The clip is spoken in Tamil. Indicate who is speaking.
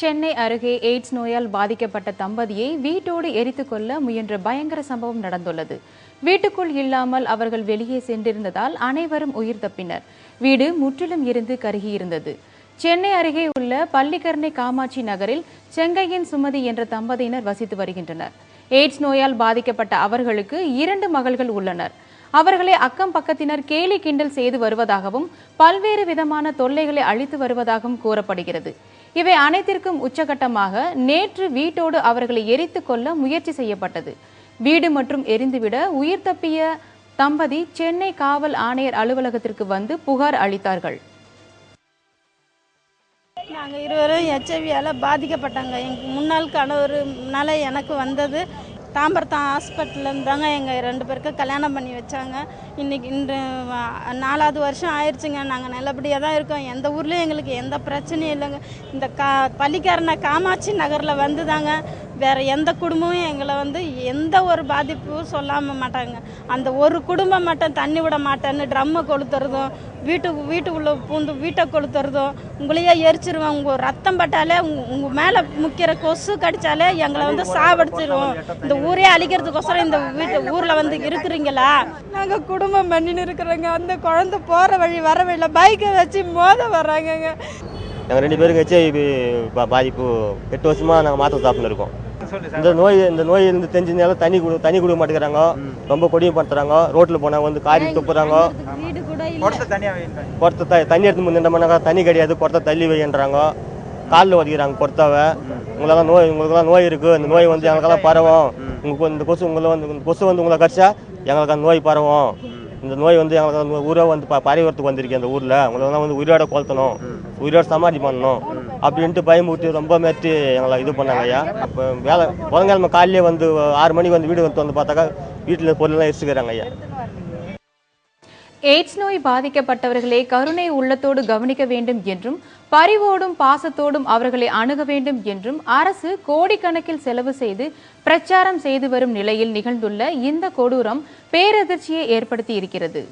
Speaker 1: சென்னை அருகே எய்ட்ஸ் நோயால் பாதிக்கப்பட்ட தம்பதியை வீட்டோடு எரித்து கொள்ள முயன்ற பயங்கர சம்பவம் நடந்துள்ளது. வீட்டுக்குள் இல்லாமல் அவர்கள் வெளியே சென்றிருந்ததால் அனைவரும் உயிர் தப்பினர். வீடு முற்றிலும் இருந்து கருகியிருந்தது. சென்னை அருகே உள்ள பள்ளிக்கரணை காமாட்சி நகரில் செங்கையின் சுமதி என்ற தம்பதியினர் வசித்து வருகின்றனர். எய்ட்ஸ் நோயால் பாதிக்கப்பட்ட அவர்களுக்கு இரண்டு மகள்கள் உள்ளனர். அவர்களை அக்கம் பக்கத்தினர் கேலி கிண்டல் செய்து வருவதாகவும் பல்வேறு விதமான தொல்லைகளை அழித்து வருவதாகவும் கூறப்படுகிறது. இவை அனைத்திற்கும் உச்சகட்டமாக நேற்று வீட்டோடு அவர்களை எரித்து கொள்ள முயற்சி செய்யப்பட்டது. வீடு மற்றும் எரிந்துவிட உயிர் தப்பிய தம்பதி சென்னை காவல் ஆணையர் அலுவலகத்திற்கு வந்து புகார் அளித்தார்கள்.
Speaker 2: நாங்கள் இருவரும் ஹெச்ஐவியால் பாதிக்கப்பட்டாங்க. எங்கள் முன்னாள் கணவர்னால எனக்கு வந்தது. தாம்பரத்தான் ஹாஸ்பிட்டலில் இருந்தாங்க. எங்கள் ரெண்டு பேருக்கு கல்யாணம் பண்ணி வச்சாங்க. இன்றைக்கி இன்று நாலாவது வருஷம் ஆயிடுச்சுங்க நாங்கள் நல்லபடியாக தான் இருக்கோம். எந்த ஊர்லேயும் எங்களுக்கு எந்த பிரச்சனையும் இல்லைங்க. இந்த கா பள்ளிக்காரனை காமாட்சி நகரில் வந்து தாங்க வேறு எந்த குடும்பமும் எங்களை வந்து எந்த ஒரு பாதிப்பும் சொல்லாமல் மாட்டாங்க. அந்த ஒரு குடும்பம் மட்டும் தண்ணி விட மாட்டேன்னு ட்ரம்மை கொளுத்துறதும் வீட்டுக்கு வீட்டுக்குள்ளே பூந்து வீட்டை கொளுத்துறதும் உங்களையே எரிச்சிருவோம் உங்கள் ரத்தம் பட்டாலே உங்க- உங்க மேலே முக்கிற கொசு கடிச்சாலே எங்களை வந்து சாவடிச்சிருவோம் இந்த ஊரே அழிக்கிறதுக்கோசரம் இந்த வீட்டு ஊரில் வந்து இருக்கிறீங்களா? நாங்கள் குடும்பம் பண்ணின்னு இருக்கிறோங்க. அந்த குழந்தை போகிற வழி வர வழியில் பைக்கை வச்சு மோத வர்றாங்கங்க.
Speaker 3: நாங்கள் ரெண்டு பேருக்கு ஹெச்ஐவி பாதிப்பு. எட்டு வருஷமாக நாங்கள் மாத்திரை சாப்பிட்டு இருக்கோம். இந்த நோய் இந்த நோய் இருந்து தெரிஞ்சதுனால தண்ணி குடு தண்ணி கொடுக்க மாட்டேங்கிறாங்க. ரொம்ப கொடுமைப்படுத்துறாங்க. ரோட்டில் போனால் வந்து காரி துப்புறாங்க.
Speaker 4: குடத்தை
Speaker 3: த தண்ணி எடுத்து முன்னோம்னாக்கா தண்ணி கிடையாது குடத்தை தள்ளி வைன்றாங்க காலில் ஒதிக்கிறாங்க குடத்தாவை. உங்களெல்லாம் நோய் உங்களுக்கெல்லாம் நோய் இருக்குது இந்த நோய் வந்து எங்களுக்கெல்லாம் பரவும். உங்களுக்கு இந்த கொசு உங்களை வந்து இந்த கொசு வந்து உங்களை கடிச்சா எங்களுக்கு அந்த நோய் பரவும். இந்த நோய் வந்து எங்களுக்கு ஊரே வந்து ப பரவறதுக்கு வந்திருக்கு அந்த ஊரில். உங்களெல்லாம் வந்து உயிரோட கொளுத்தணும் உயிரோட சமாதி பண்ணணும். அப்படின்ட்டு பயமுறுத்தி ரொம்ப மேட்டு எங்களை இது பண்ணாங்க ஐயா. அப்போ வேலை புதன்கிழமை காலையிலே வந்து ஆறு மணிக்கு வந்து வீடு வந்து வந்து பார்த்தாக்கா வீட்டில் பொருளெல்லாம் எரிச்சுக்கிறாங்க ஐயா.
Speaker 1: எய்ட்ஸ் நோய் பாதிக்கப்பட்டவர்களை கருணை உள்ளத்தோடு கவனிக்க வேண்டும் என்றும் பரிவோடும் பாசத்தோடும் அவர்களை அணுக வேண்டும் என்றும் அரசு கோடிக்கணக்கில் செலவு செய்து பிரச்சாரம் செய்து வரும் நிலையில் நிகழ்ந்துள்ள இந்த கொடூரம் பேரதிர்ச்சியை ஏற்படுத்தி இருக்கிறது.